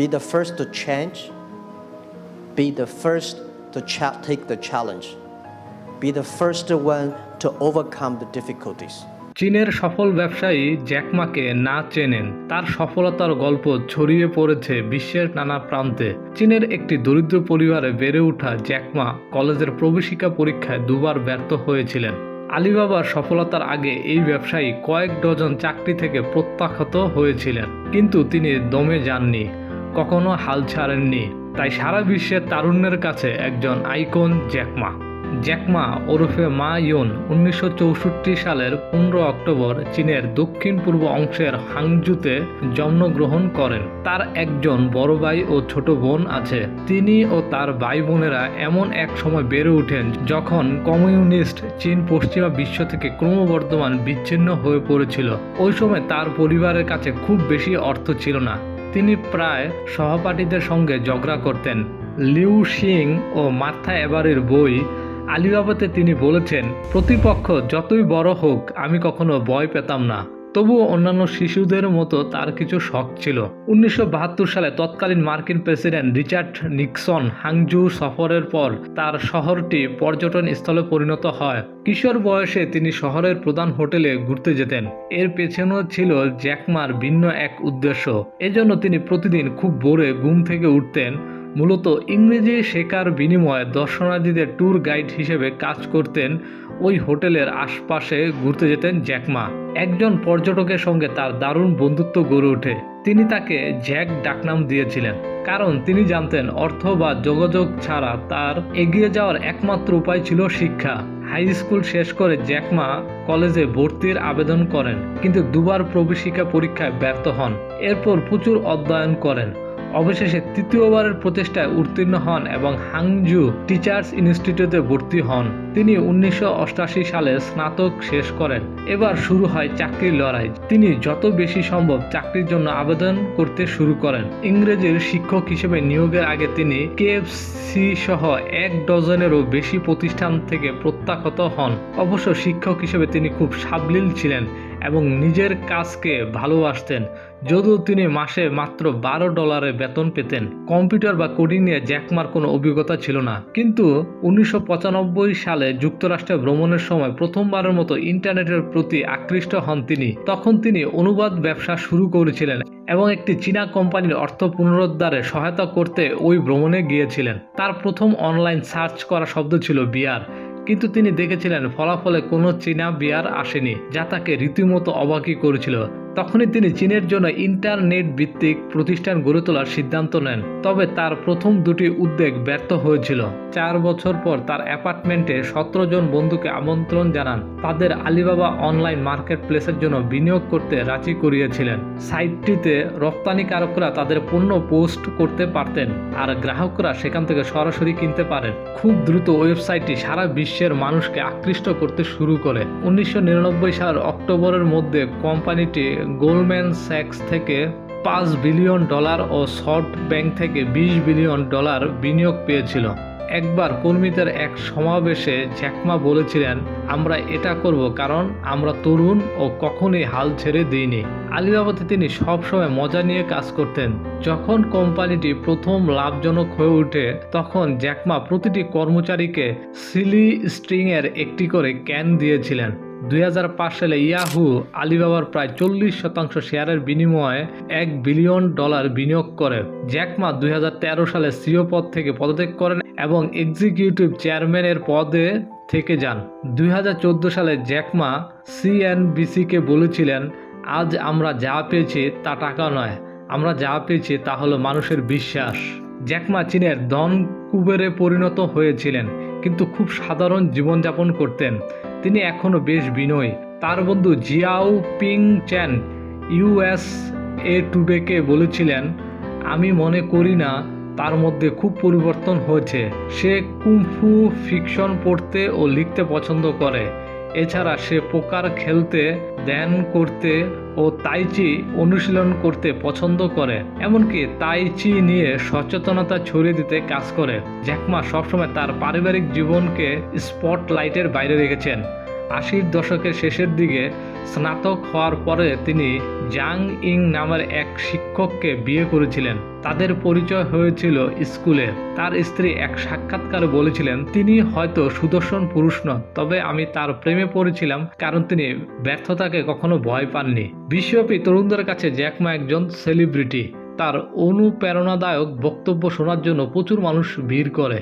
be the first to change, be the first to cha- take the challenge, be the first one to overcome the difficulties. চীনের সফল ব্যবসায়ী জ্যাকমাকে না চেনেন। তার সফলতার গল্প ছড়িয়ে পড়েছে বিশ্বের নানা প্রান্তে। চীনের একটি দরিদ্র পরিবারে বেড়ে ওঠা জ্যাকমা কলেজের প্রবেশিকা পরীক্ষায় দুবার ব্যর্থ হয়েছিলেন। আলিবাবার সফলতার আগে এই ব্যবসায়ী কয়েক ডজন চাকরি থেকে প্রত্যাখ্যাত হয়েছিলেন। কিন্তু তিনি দমে যাননি। কখনো হাল ছাড়েননি। তাই সারা বিশ্বের তারুণ্যের কাছে একজন আইকন জ্যাকমা। জ্যাকমা ওরফে মা ইয়ন উনিশশো সালের পনেরো অক্টোবর চীনের দক্ষিণ পূর্ব অংশের হাংজুতে জন্মগ্রহণ করেন। তার একজন বড় ভাই ও ছোট বোন আছে। তিনি ও তার ভাই বোনেরা এমন এক সময় বেড়ে ওঠেন যখন কমিউনিস্ট চীন পশ্চিমা বিশ্ব থেকে ক্রমবর্ধমান বিচ্ছিন্ন হয়ে পড়েছিল। ওই সময় তার পরিবারের কাছে খুব বেশি অর্থ ছিল না। তিনি প্রায় সহপাঠীদের সঙ্গে ঝগড়া করতেন। লিউ সিং ও মার্থা এবারের বই আলিবাবাতে তিনি বলেছেন, প্রতিপক্ষ যতই বড় হোক, আমি কখনো ভয় পেতাম না। তবুও অন্যান্য শিশুদের মতো তার কিছু শখ ছিল। উনিশশো বাহাত্তর সালে তৎকালীন মার্কিন প্রেসিডেন্ট রিচার্ড নিক্সন হাংজু সফরের পর তার শহরটি পর্যটন স্থলে পরিণত হয়। কিশোর বয়সে তিনি শহরের প্রধান হোটেলে ঘুরতে যেতেন। এর পেছনেও ছিল জ্যাকমার ভিন্ন এক উদ্দেশ্য। এজন্য তিনি প্রতিদিন খুব ভোরে ঘুম থেকে উঠতেন মূলত ইংরেজি শেখার বিনিময়ে দর্শনার্থীদের ট্যুর গাইড হিসেবে কাজ করতেন ওই হোটেলের আশপাশে ঘুরতে যেতেন জ্যাকমা একজন পর্যটকের সঙ্গে তার দারুণ বন্ধুত্ব গড়ে ওঠে। তিনি তাকে জ্যাক ডাকনাম দিয়েছিলেন, কারণ তিনি জানতেন অর্থ বা যোগাযোগ ছাড়া তার এগিয়ে যাওয়ার একমাত্র উপায় ছিল শিক্ষা। হাই স্কুল শেষ করে জ্যাকমা কলেজে ভর্তির আবেদন করেন, কিন্তু দুবার প্রবেশিকা পরীক্ষায় ব্যর্থ হন। এরপর প্রচুর অধ্যয়ন করেন। অবশেষে তৃতীয়বারের প্রচেষ্টায় উত্তীর্ণ হন এবং হাংজু টিচার্স ইনস্টিটিউটে ভর্তি হন। তিনি উনিশশো সালে স্নাতক শেষ করেন। এবার শুরু হয় চাকরির লড়াই। তিনি যত বেশি সম্ভব চাকরির জন্য আবেদন করতে শুরু করেন। ইংরেজির শিক্ষক হিসেবে নিয়োগের আগে তিনি কেএফসি সহ এক ডজনেরও বেশি প্রতিষ্ঠান থেকে প্রত্যাখ্যাত হন। অবশ্য শিক্ষক হিসেবে তিনি খুব সাবলীল ছিলেন। এবং নিজের কাজকে ভালোবাসতেন। যদিও তিনি মাসে মাত্র বারো ডলারে বেতন পেতেন। কম্পিউটার বা কোডিং নিয়ে জ্যাকমার কোনো অভিজ্ঞতা ছিল না। কিন্তু উনিশশো পঁচানব্বই সালে যুক্তরাষ্ট্রে ভ্রমণের সময় প্রথমবারের মতো ইন্টারনেটের প্রতি আকৃষ্ট হন তিনি। তখন তিনি অনুবাদ ব্যবসা শুরু করেছিলেন এবং একটি চীনা কোম্পানির অর্থ পুনরুদ্ধারে সহায়তা করতে ওই ভ্রমণে গিয়েছিলেন। তার প্রথম অনলাইন সার্চ করা শব্দ ছিল বিয়ার। কিন্তু তিনি দেখেছিলেন ফলাফলে কোনো চীনা বিয়ার আসেনি যা তাকে রীতিমতো অবাকই করেছিল। তখনই তিনি চীনের জন্য ইন্টারনেট ভিত্তিক প্রতিষ্ঠান গড়ে তোলার সিদ্ধান্ত নেন। তবে তার প্রথম দুটি উদ্যোগ ব্যর্থ হয়েছিল। চার বছর পর তার অ্যাপার্টমেন্টে সতেরো জন বন্ধুকে আমন্ত্রণ জানান। তাদের আলিবাবা অনলাইন মার্কেট প্লেসের জন্য বিনিয়োগ করতে রাজি করিয়েছিলেন। সাইটটিতে রপ্তানিকারকরা তাদের পণ্য পোস্ট করতে পারতেন আর গ্রাহকরা সেখান থেকে সরাসরি কিনতে পারেন। খুব দ্রুত ওয়েবসাইটটি সারা বিশ্বের মানুষকে আকৃষ্ট করতে শুরু করে। উনিশশো নিরানব্বই সালের অক্টোবরের মধ্যে কোম্পানিটি গোল্ডম্যান স্যাক্স থেকে পাঁচ বিলিয়ন ডলার ও শর্ট ব্যাংক থেকে বিশ বিলিয়ন ডলার বিনিয়োগ পেয়েছিল। একবার কর্মীদের এক সমাবেশে জ্যাকমা বলেছিলেন, আমরা এটা করব কারণ আমরা তরুণ ও কখনোই হাল ছেড়ে দিইনি। আলিবাবাতে তিনি সবসময় মজা নিয়ে কাজ করতেন। যখন কোম্পানিটি প্রথম লাভজনক হয়ে ওঠে, তখন জ্যাকমা প্রতিটি কর্মচারীকে সিলি স্ট্রিংয়ের একটি করে ক্যান দিয়েছিলেন। দুই সালে ইয়াহু আলিবাবার প্রায় চল্লিশ শতাংশ শেয়ারের বিনিময়ে এক বিলিয়ন ডলার বিনিয়োগ করে। জ্যাকমা দুই হাজার তেরো সালে সিও পদ থেকে পদত্যাগ করেন এবং এক্সিকিউটিভ চেয়ারম্যানের পদে থেকে যান। দুই হাজার চোদ্দ সালে জ্যাকমা সিএনবিসিকে বলেছিলেন, আজ আমরা যা পেয়েছি তা টাকা নয়, আমরা যা পেয়েছি তা হলো মানুষের বিশ্বাস। জ্যাকমা চীনের দন কুবেরে পরিণত হয়েছিলেন, কিন্তু খুব সাধারণ জীবনযাপন করতেন। তিনি এখনও বেশ বিনয়। তার বন্ধু Xiao Ping Chan US A টুডেকে বলেছিলেন, আমি মনে করি না তার মধ্যে খুব পরিবর্তন হয়েছে। সে কুমফু ফিকশন পড়তে ও লিখতে পছন্দ করে। এছাড়া সে পোকার খেলতে, ধ্যান করতে ও তাইচি অনুশীলন করতে পছন্দ করে। এমনকি তাইচি নিয়ে সচেতনতা ছড়িয়ে দিতে কাজ করে। জ্যাকমা সবসময় তার পারিবারিক জীবনকে স্পটলাইটের বাইরে রেখেছেন। আশির দশকের শেষের দিকে স্নাতক হওয়ার পরে তিনি জাং ইং নামের এক শিক্ষককে বিয়ে করেছিলেন। তাদের পরিচয় হয়েছিল স্কুলে। তার স্ত্রী এক সাক্ষাৎকারে বলেছিলেন, তিনি হয়তো সুদর্শন পুরুষ নন, তবে আমি তার প্রেমে পড়েছিলাম কারণ তিনি ব্যর্থতাকে কখনো ভয় পাননি। বিশ্বব্যাপী তরুণদের কাছে জ্যাকমা একজন সেলিব্রিটি। তার অনুপ্রেরণাদায়ক বক্তব্য শোনার জন্য প্রচুর মানুষ ভিড় করে।